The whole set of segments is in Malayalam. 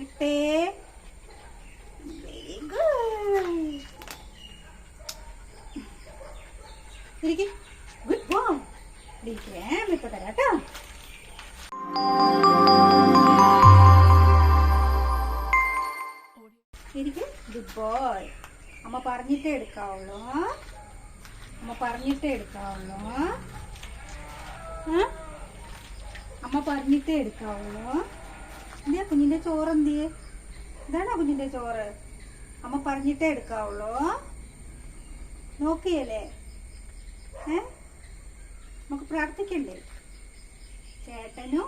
ഇട്ടേ Very good. ഇരിക്കെ ഗുഡ് ബോയ് ഇരിക്കേ ഇപ്പൊ തരാം കേട്ടോ ഇരിക്കെ ഗുഡ് ബോയ് അമ്മ പറഞ്ഞിട്ടേ എടുക്കാവുള്ളൂ അമ്മ പറഞ്ഞിട്ടേ എടുക്കാവുള്ളൂ? അമ്മ പറഞ്ഞിട്ടേ എടുക്കാവുള്ളൂ. എന്തിയാ കുഞ്ഞിന്റെ ചോറ് എന്തിയെ ഇതാണോ കുഞ്ഞിന്റെ ചോറ്? അമ്മ പറഞ്ഞിട്ടേ എടുക്കാവുള്ളൂ. നോക്കിയല്ലേ? ഏ? നമുക്ക് പ്രാർത്ഥിക്കണ്ടേ ചേട്ടനും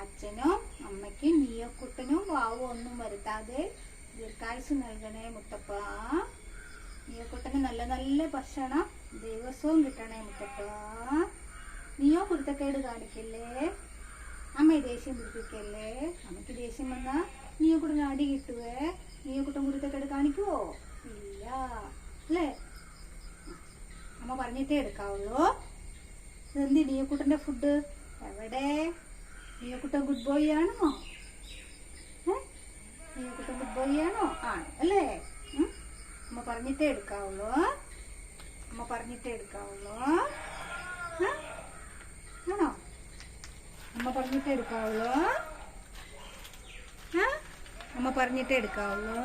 അച്ഛനും അമ്മയ്ക്കും നീയക്കുട്ടനും വാവും ഒന്നും വരുത്താതെ ദീർഘായുസ് നൽകണേ മുത്തപ്പ. നീയക്കുട്ടന് നല്ല നല്ല ഭക്ഷണം ദിവസവും കിട്ടണേ മുത്തപ്പ. നീയോ കുരുത്തക്കേട് കാണിക്കല്ലേ? അമ്മയെ ദേഷ്യം പിടിപ്പിക്കല്ലേ? അമ്മയ്ക്ക് ദേഷ്യം വന്നാ നീയക്കുട്ടന് അടി കിട്ടുവേ? നീയക്കുട്ടൻ കുരുത്തക്കേട് കാണിക്കുവോ? ഇല്ല. അല്ലേ? അമ്മ പറഞ്ഞിട്ടേ എടുക്കാവുള്ളൂ. ഇതെന്തി നീയക്കുട്ടന്റെ ഫുഡ്? എവിടെ? നീയക്കുട്ടൻ ഗുഡ് ബോയ് ആണോ? നീയക്കുട്ടൻ ഗുഡ് ബോയ് ആണോ? ആണ്. അല്ലേ? അമ്മ പറഞ്ഞിട്ടേ എടുക്കാവുള്ളൂ. അമ്മ പറഞ്ഞിട്ടേ എടുക്കാവുള്ളൂ? ആണോ? അമ്മ പറഞ്ഞിട്ടേ എടുക്കാവുള്ളൂ. ഏ? അമ്മ പറഞ്ഞിട്ടേ എടുക്കാവുള്ളൂ.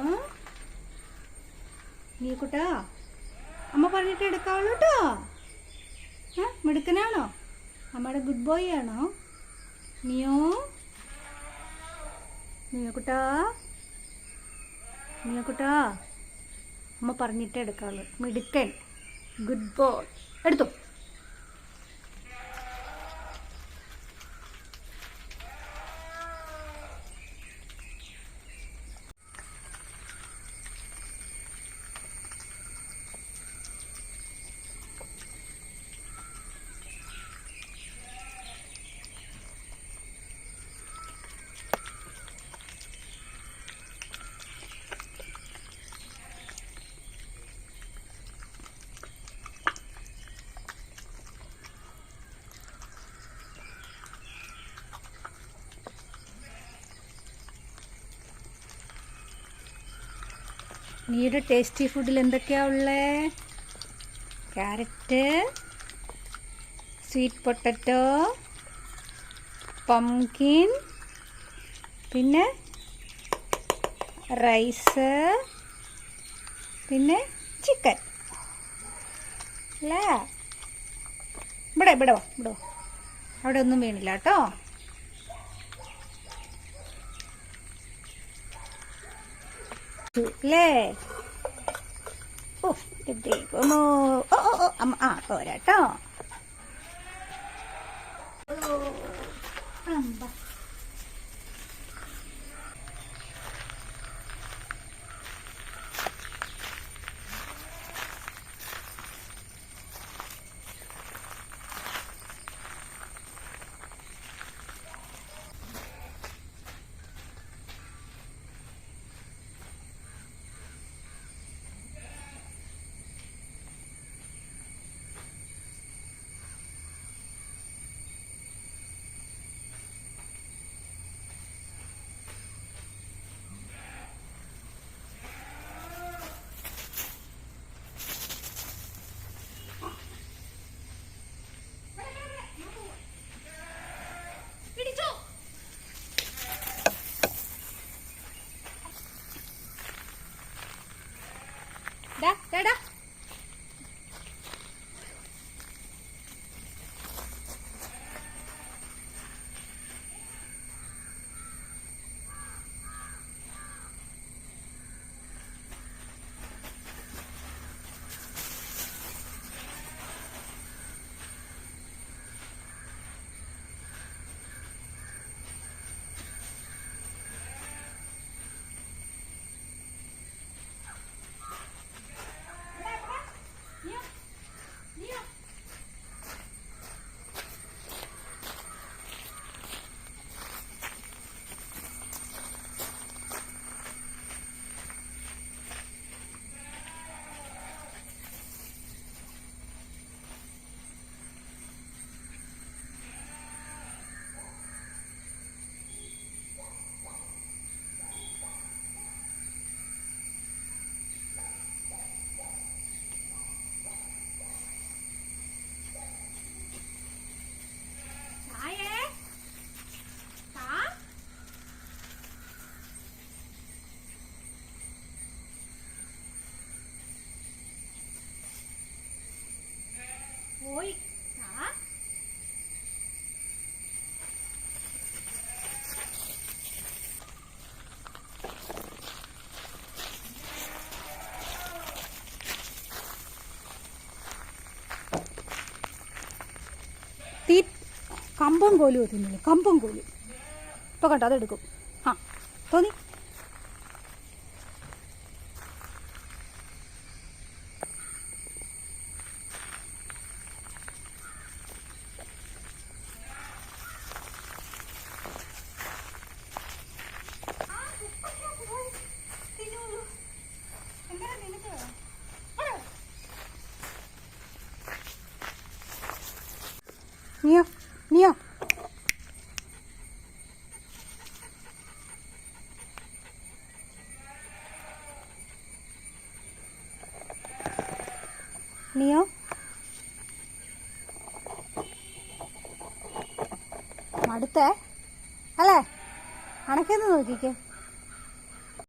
നീക്കുട്ടാ അമ്മ പറഞ്ഞിട്ട് എടുക്കാവുള്ളൂ കേട്ടോ ഏ മിടുക്കനാണോ? അമ്മയുടെ ഗുഡ് ബോയ് ആണോ? നീയോ നീയക്കുട്ടാ നീയക്കുട്ടാ അമ്മ പറഞ്ഞിട്ടേ എടുക്കാവുള്ളൂ. മിടുക്കൻ. ഗുഡ് ബോയ് എടുത്തു? നീയുടെ ടേസ്റ്റി ഫുഡിൽ എന്തൊക്കെയാ ഉള്ളേ? ക്യാരറ്റ് സ്വീറ്റ് പൊട്ടറ്റോ പംകിൻ പിന്നെ റൈസ് പിന്നെ ചിക്കൻ അല്ലേ? ഇവിടെ ഇവിടെ ഇവിടെ. അവിടെ ഒന്നും വീണില്ല കേട്ടോ. അല്ലേ? ഓ ദൈവമോ. ഓ ഓ ഓ അമ്മ ആ പോരാട്ടോ. അമ്പ. 来，来来。കമ്പും കോലും തിന്നില്ല കമ്പം കോലും. ഇപ്പൊ കേട്ടോ അതെടുക്കും ആ തോന്നി? നീയോ നീയോ നീയോ മടുത്തേ? അല്ലേ? അണക്കെന്ന് നോക്കിക്കേ?